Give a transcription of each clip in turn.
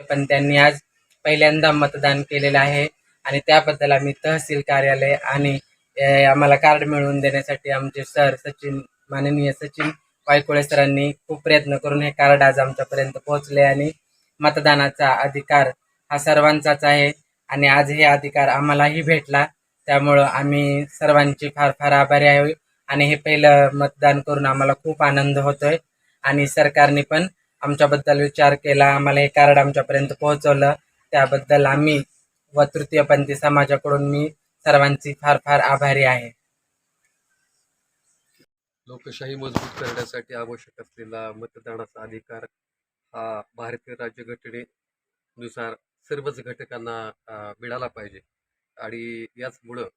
पण त्यांनी आज पहिल्यांदा मतदान केलेलं आहे. आणि त्याबद्दल आम्ही तहसील कार्यालय आणि आम्हाला कार्ड मिळवून देण्यासाठी आमचे सर सचिन माननीय सचिन वायकोळे सरांनी खूप प्रयत्न करून हे कार्ड आज आमच्यापर्यंत पोहोचले आणि मतदानाचा अधिकार हा सर्वांचाच आहे. आणि आज हे अधिकार आम्हालाही भेटला. त्यामुळं आम्ही सर्वांची फार फार आभारी आहे आणि हे पहिलं मतदान करून आम्हाला खूप आनंद होतोय. आणि सरकारने पण आमच्याबद्दल विचार केला आम्हाला हे कार्ड आमच्यापर्यंत पोहोचवलं. त्याबद्दल आम्ही व तृतीयपंथी समाजाकडून मी सर्वांची फार फार आभारी आहे. लोकशाही मजबूत करण्यासाठी आवश्यक असलेला मतदानाचा अधिकार हा भारतीय राज्यघटनेनुसार सर्वच घटकांना मिळाला पाहिजे. आणि याचमुळं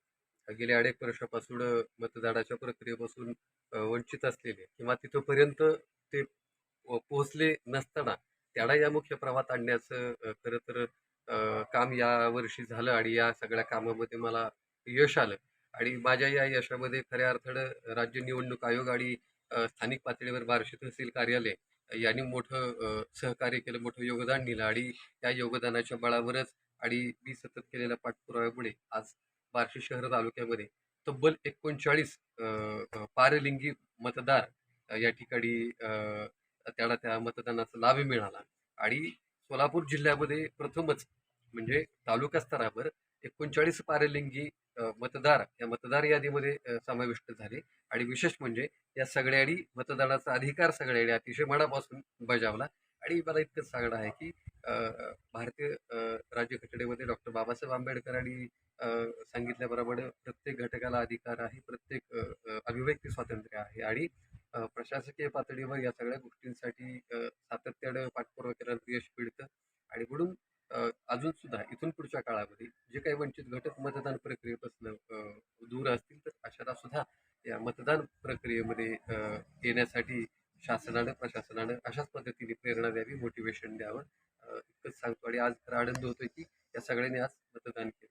गेल्या अनेक वर्षापासून मतदानाच्या प्रक्रियेपासून वंचित असलेले किंवा तिथंपर्यंत ते पोहोचले नसताना. त्याला या मुख्य प्रवाहात आणण्याचं खरं तर काम या वर्षी झालं आणि या सगळ्या कामामध्ये मला यश आलं. आणि माझ्या या यशामध्ये खऱ्या अर्थानं राज्य निवडणूक आयोग आणि स्थानिक पातळीवर बार्शी तहसील कार्यालय यांनी मोठं सहकार्य केलं मोठं योगदान दिलं आणि त्या योगदानाच्या बळावरच आणि मी सतत केलेल्या पाठपुराव्यामुळे आज बार्शी शहर तालुक्यामध्ये तब्बल एकोणचाळीस पारलिंगी मतदार या ठिकाणी त्याला त्या मतदानाचा लाभ मिळाला. आणि सोलापूर जिल्ह्यामध्ये प्रथमच म्हणजे तालुका स्तरावर एकोणचाळीस पारलिंगी मतदार या मतदार यादीमध्ये समाविष्ट झाले. आणि विशेष म्हणजे या सगळ्यांनी मतदानाचा अधिकार सगळ्यांनी अतिशय मनापासून बजावला. आणि मला इतकंच सांगणं आहे की भारतीय राज्य राज्यघटनेमध्ये डॉक्टर बाबासाहेब आंबेडकरांनी सांगितल्याबरोबर प्रत्येक घटकाला अधिकार आहे प्रत्येक अभिव्यक्ती स्वातंत्र्य आहे. आणि प्रशासकीय पातळीवर या सगळ्या गोष्टींसाठी सातत्यानं पाठपुरावा केल्यानंतर यश मिळतं. आणि म्हणून अजून सुद्धा इथून पुढच्या काळामध्ये जे काही वंचित घटक मतदान प्रक्रियेपासून दूर असतील तर अशाला सुद्धा या मतदान प्रक्रियेमध्ये येण्यासाठी शासनानं प्रशासनानं अशाच पद्धतीने प्रेरणा द्यावी मोटिवेशन द्यावं. इतकंच सांगतो. आणि आज तर आनंद होतोय की या सगळ्यांनी आज मतदान केलं.